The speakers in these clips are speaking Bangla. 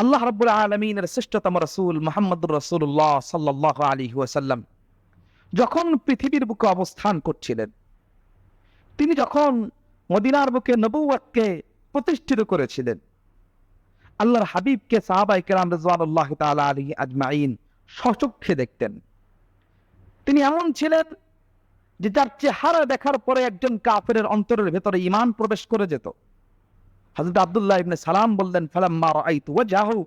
আল্লাহ রাব্বুল আলমিনের শ্রেষ্ঠতম রসুল মোহাম্মদুর রসুল্লাহ সাল্লাহ আলী ওয়াসাল্লাম যখন পৃথিবীর বুকে অবস্থান করছিলেন, তিনি যখন মদিনার বুকে নবুয়াতকে প্রতিষ্ঠিত করেছিলেন, আল্লাহর হাবিবকে সাহাবাই কেরাম রেজওয়ানুল্লাহ তাআলা আলী আজমাইন সচক্ষে দেখতেন। তিনি এমন ছিলেন যে যার চেহারা দেখার পরে একজন কাফেরের অন্তরের ভেতরে ইমান প্রবেশ করে যেত। হযরত আব্দুল্লাহ ইবনে সালাম বললেন, ফালাম্মা রাআইতু ওয়াজহাহু,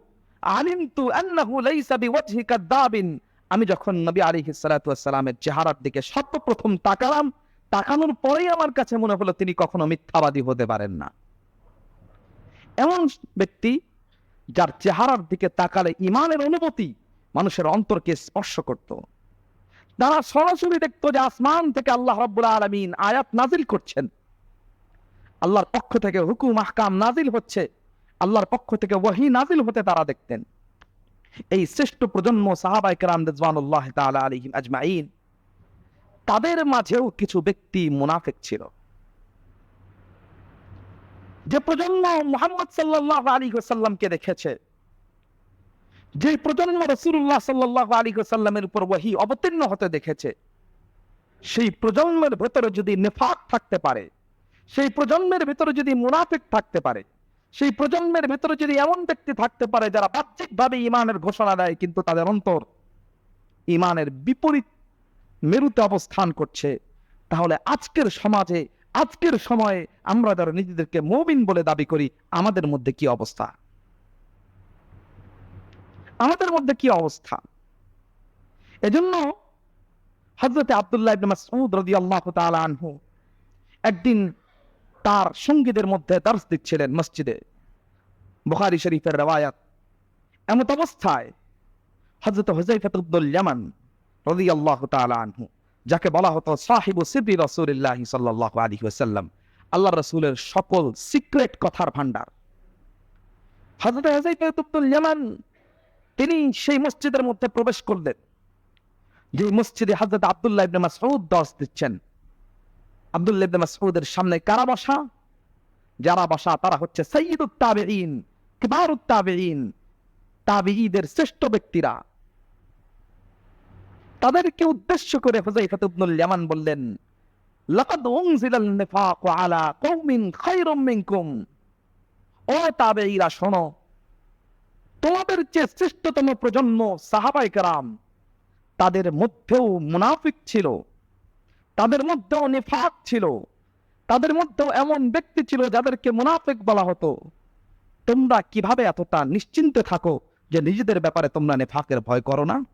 আলিমতু আন্নাহু লাইসা বিওয়াজহি কাযাবিন আমি যখন নবী আলাইহিস সালাতু ওয়াস সালামের চেহারার দিকে সর্বপ্রথম তাকালাম, তাকানোর পরেই আমার কাছে মনে হলো তিনি কখনো মিথ্যাবাদী হতে পারেন না। এমন ব্যক্তি যার চেহারার দিকে তাকালে ইমানের অনুভূতি মানুষের অন্তরকে স্পর্শ করত। তারা সরাসরি দেখতো যে আসমান থেকে আল্লাহ রাব্বুল আলামিন আয়াত নাজিল করছেন। আল্লাহর পক্ষ থেকে হুকুম, আহকাম নাজিল হচ্ছে। আল্লাহর পক্ষ থেকে ওয়াহি নাজিল হতে তারা দেখতেন। এই শ্রেষ্ঠ প্রজন্ম সাহাবাই কেরাম রেজওয়ানুল্লাহ তাআলা আলাইহিম আজমাইন তাদের মাঝেও কিছু ব্যক্তি মুনাফিক ছিল। যে প্রজন্ম মোহাম্মদ সাল্লাহ আলী সাল্লামকে দেখেছে, যে প্রজন্ম রসুল্লাহ সাল্লাহ আলী সাল্লামের উপর ওয়াহি অবতীর্ণ হতে দেখেছে, সেই প্রজন্মের ভেতরে যদি নেফাক থাকতে পারে সেই প্রজন্মের ভেতরে যদি মুনাফিক থাকতে পারে, সেই প্রজন্মের ভেতরে যদি এমন ব্যক্তি থাকতে পারে যারা বাহ্যিকভাবে ইমানের ঘোষণা দেয়, কিন্তু তাদের অন্তর ইমানের বিপরীত মেরুতে অবস্থান করছে, তাহলে আজকের সমাজে, আজকের সময়ে আমরা যারা নিজেদেরকে মবিন বলে দাবি করি, আমাদের মধ্যে কি অবস্থা? আমাদের মধ্যে কি অবস্থা? এজন্য হজরতে আবদুল্লাহ ইবনে মাসউদ রাদিয়াল্লাহু আনহু একদিন তার সঙ্গীদের মধ্যে দর্শ দিচ্ছিলেন মসজিদে। বুখারী শরীফের রওয়ায়াত। এমত অবস্থায় হজরত হুজাইফাত ইবনুল ইয়ামান রাদিয়াল্লাহু তাআলা আনহু, যাকে বলা হতো সাহিবু সিদ্দি রাসূলুল্লাহ সাল্লাল্লাহু আলাইহি ওয়াসাল্লাম আল্লাহ রসুলের সকল সিক্রেট কথার ভান্ডার হযরত হুযায়ফা ইবনুল ইয়ামান, তিনি সেই মসজিদের মধ্যে প্রবেশ করলেন। যে মসজিদে হযরত আব্দুল্লাহ ইবনে মাসউদ দর্শ দিচ্ছেন। আব্দুল্লাহ মাসউদের সামনে কারা বসা? যারা বসা, তারা হচ্ছে সাইয়্যিদুত তাবিঈন, কিবারুত তাবিঈন, তাবিঈদের শ্রেষ্ঠ ব্যক্তিরা। তাদেরকে উদ্দেশ্য করে হুযাইফা ইবনুল ইয়ামান বললেন, লাকাদ উনজিলাল নিফাকু আলা কওমিন খায়রুম মিনকুম। ও তাবেঈরা, শোনো, তোমাদের যে শ্রেষ্ঠতম প্রজন্ম সাহাবায়ে কেরাম, তাদের মধ্যেও মুনাফিক ছিল। তাদের মধ্যেও নিফাক ছিল। তাদের মধ্যেও এমন ব্যক্তি ছিল যাদেরকে মুনাফেক বলা হতো। তোমরা কীভাবে এতটা নিশ্চিন্তে থাকো যে নিজেদের ব্যাপারে তোমরা নেফাকের ভয় করো না?